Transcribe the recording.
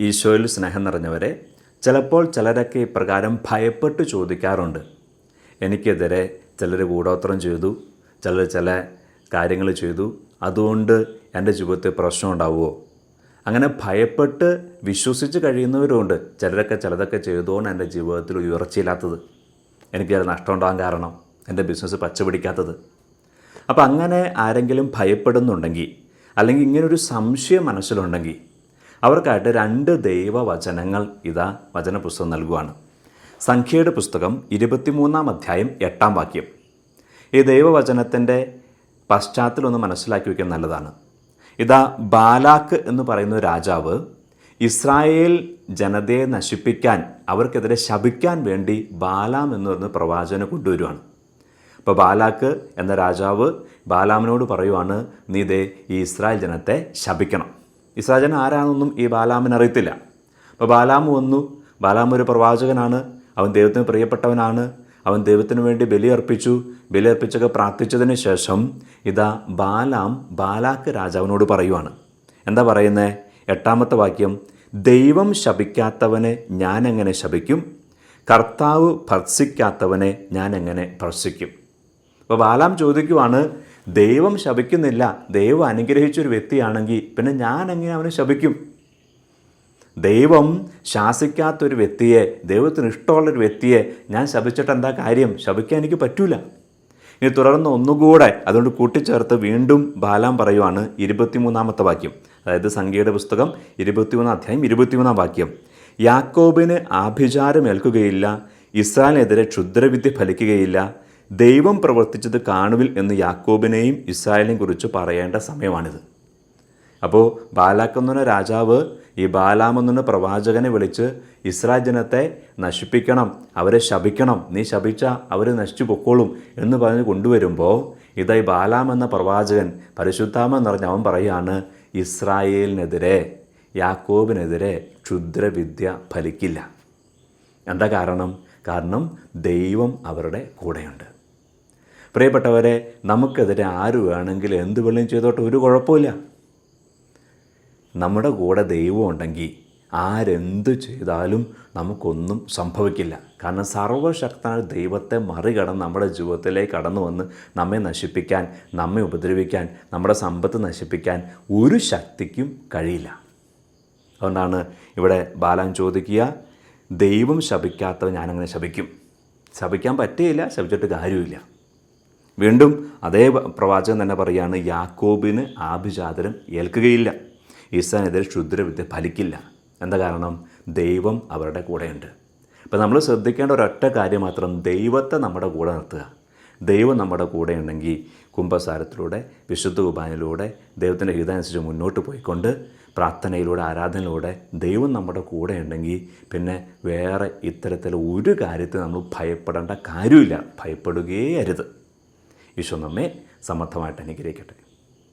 ഈശോയിൽ സ്നേഹം നിറഞ്ഞവരെ ചിലപ്പോൾ ചിലരൊക്കെ ഇപ്രകാരം ഭയപ്പെട്ട് ചോദിക്കാറുണ്ട്. എനിക്കെതിരെ ചിലർ കൂടോത്രം ചെയ്തു ചിലർ ചില കാര്യങ്ങൾ ചെയ്തു. അതുകൊണ്ട് എന്റെ ജീവിതത്തിൽ പ്രശ്നം ഉണ്ടാവുമോ? അങ്ങനെ ഭയപ്പെട്ട് വിശ്വസിച്ച് കഴിയുന്നവരുമുണ്ട് ചിലരൊക്കെ ചിലതൊക്കെ ചെയ്തുകൊണ്ട് എന്റെ ജീവിതത്തിൽ ഉയർച്ചയില്ലാത്തത്. എനിക്ക് ചില നഷ്ടം ഉണ്ടാകാൻ കാരണം എന്റെ ബിസിനസ് പച്ചപിടിക്കാത്തത്. അപ്പോൾ അങ്ങനെ ആരെങ്കിലും ഭയപ്പെടുന്നുണ്ടെങ്കിൽ അല്ലെങ്കിൽ ഇങ്ങനൊരു സംശയം മനസ്സിലുണ്ടെങ്കിൽ അവർക്കായിട്ട് രണ്ട് ദൈവവചനങ്ങൾ ഇതാ വചനപുസ്തകം നൽകുവാണ്. സംഖ്യയുടെ പുസ്തകം ഇരുപത്തിമൂന്നാം അധ്യായം എട്ടാം വാക്യം. ഈ ദൈവവചനത്തിന്റെ പശ്ചാത്തലമൊന്ന് മനസ്സിലാക്കി വയ്ക്കാൻ നല്ലതാണ്. ഇതാ ബാലാക്ക് എന്ന് പറയുന്ന രാജാവ് ഇസ്രായേൽ ജനതയെ നശിപ്പിക്കാൻ അവർക്കെതിരെ ശപിക്കാൻ വേണ്ടി ബാലാം എന്ന് പറയുന്ന പ്രവാചകനെ കൊണ്ടുവരുവാണ്. അപ്പോൾ ബാലാക്ക് എന്ന രാജാവ് ബാലാമിനോട് പറയുവാണ് നീ ദേ ഈ ഇസ്രായേൽ ജനത്തെ ശപിക്കണം. ഇസ്രായേൽ ജനം ആരാണെന്നൊന്നും ഈ ബാലാമിന് അറിയത്തില്ല. അപ്പോൾ ബാലാം വന്നു. ബാലാം ഒരു പ്രവാചകനാണ്. അവൻ ദൈവത്തിന് പ്രിയപ്പെട്ടവനാണ്. അവൻ ദൈവത്തിന് വേണ്ടി ബലിയർപ്പിച്ചു ബലിയർപ്പിച്ചൊക്കെ പ്രാർത്ഥിച്ചതിന് ശേഷം ഇതാ ബാലാം ബാലാക്ക് രാജാവിനോട് പറയുവാണ്. എന്താ പറയുന്നത് എട്ടാമത്തെ വാക്യം ദൈവം ശപിക്കാത്തവനെ ഞാൻ എങ്ങനെ ശപിക്കും? കർത്താവ് ഭർസിക്കാത്തവനെ ഞാൻ എങ്ങനെ ഭർസിക്കും? അപ്പോൾ ബാലാം ചോദിക്കുവാണ് ദൈവം ശപിക്കുന്നില്ല. ദൈവം അനുഗ്രഹിച്ചൊരു വ്യക്തിയാണെങ്കിൽ പിന്നെ ഞാൻ എങ്ങനെ അവനെ ശപിക്കും? ദൈവം ശാസിക്കാത്തൊരു വ്യക്തിയെ ദൈവത്തിന് ഇഷ്ടമുള്ളൊരു വ്യക്തിയെ ഞാൻ ശപിച്ചിട്ട് എന്താ കാര്യം? ശപിക്കാൻ എനിക്ക് പറ്റൂല. ഇനി തുടർന്ന് ഒന്നുകൂടെ അതുകൊണ്ട് കൂട്ടിച്ചേർത്ത് വീണ്ടും ബാലാം പറയുവാണ് ഇരുപത്തിമൂന്നാമത്തെ വാക്യം. അതായത് സംഖ്യയുടെ പുസ്തകം ഇരുപത്തിമൂന്നാം അധ്യായം ഇരുപത്തിമൂന്നാം വാക്യം. യാക്കോബിന് ആഭിചാരം ഏൽക്കുകയില്ല ഇസ്രായേലിനെതിരെ ക്ഷുദ്രവിദ്യ ഫലിക്കുകയില്ല ദൈവം പ്രവർത്തിച്ചത് കാണുവിൽ എന്ന് യാക്കോബിനെയും ഇസ്രായേലിനെയും കുറിച്ച് പറയേണ്ട സമയമാണിത്. അപ്പോൾ ബാലാക്കെന്ന രാജാവ് ഈ ബാലാമെന്ന പ്രവാചകനെ വിളിച്ച് ഇസ്രായേൽ ജനത്തെ നശിപ്പിക്കണം അവരെ ശപിക്കണം നീ ശപിച്ച അവർ നശിച്ചു പൊക്കോളും എന്ന് പറഞ്ഞ് കൊണ്ടുവരുമ്പോൾ ഇതായി ബാലാം എന്ന പ്രവാചകൻ പരിശുദ്ധാമെന്ന് പറഞ്ഞ് അവൻ പറയാണ് ഇസ്രായേലിനെതിരെ യാക്കോബിനെതിരെ ക്ഷുദ്രവിദ്യ ഫലിക്കില്ല. എന്താ കാരണം? കാരണം ദൈവം അവരുടെ കൂടെയുണ്ട്. പ്രിയപ്പെട്ടവരെ നമുക്കെതിരെ ആര് വേണമെങ്കിലും എന്ത് വെള്ളം ചെയ്തോട്ടെ ഒരു കുഴപ്പമില്ല നമ്മുടെ കൂടെ ദൈവം ഉണ്ടെങ്കിൽ ആരെന്ത് ചെയ്താലും നമുക്കൊന്നും സംഭവിക്കില്ല. കാരണം സർവശക്തനായ ദൈവത്തെ മറികടന്ന് നമ്മുടെ ജീവിതത്തിലേക്ക് കടന്നു വന്ന് നമ്മെ നശിപ്പിക്കാൻ നമ്മെ ഉപദ്രവിക്കാൻ നമ്മുടെ സമ്പത്ത് നശിപ്പിക്കാൻ ഒരു ശക്തിക്കും കഴിയില്ല. അതുകൊണ്ടാണ് ഇവിടെ ബാലാൻ ചോദിക്കുക ദൈവം ശപിക്കാത്തവൻ ഞാനങ്ങനെ ശപിക്കും. ശപിക്കാൻ പറ്റുകയില്ല ശപിച്ചിട്ട് കാര്യമില്ല വീണ്ടും അതേ പ്രവാചകൻ തന്നെ പറയുകയാണ് യാക്കോബിന് ആഭിചാതരം ഏൽക്കുകയില്ല. ഈസാനെതിരെ ക്ഷുദ്രവിദ്യ ഫലിക്കില്ല. എന്താ കാരണം? ദൈവം അവരുടെ കൂടെയുണ്ട്. അപ്പോൾ നമ്മൾ ശ്രദ്ധിക്കേണ്ട ഒരൊറ്റ കാര്യം മാത്രം ദൈവത്തെ നമ്മുടെ കൂടെ നിർത്തുക. ദൈവം നമ്മുടെ കൂടെ ഉണ്ടെങ്കിൽ കുംഭസാരത്തിലൂടെ വിശുദ്ധ കുർബാനയിലൂടെ ദൈവത്തിന്റെ ഹിതമനുസരിച്ച് മുന്നോട്ട് പോയിക്കൊണ്ട് പ്രാർത്ഥനയിലൂടെ ആരാധനയിലൂടെ ദൈവം നമ്മുടെ കൂടെ ഉണ്ടെങ്കിൽ പിന്നെ വേറെ ഇത്തരത്തിൽ ഒരു കാര്യത്തിൽ നമ്മൾ ഭയപ്പെടേണ്ട കാര്യമില്ല. ഭയപ്പെടുകയേ അരുത്. ഈശോ സമർത്ഥമായിട്ട് അനുഗ്രഹിക്കട്ടെ.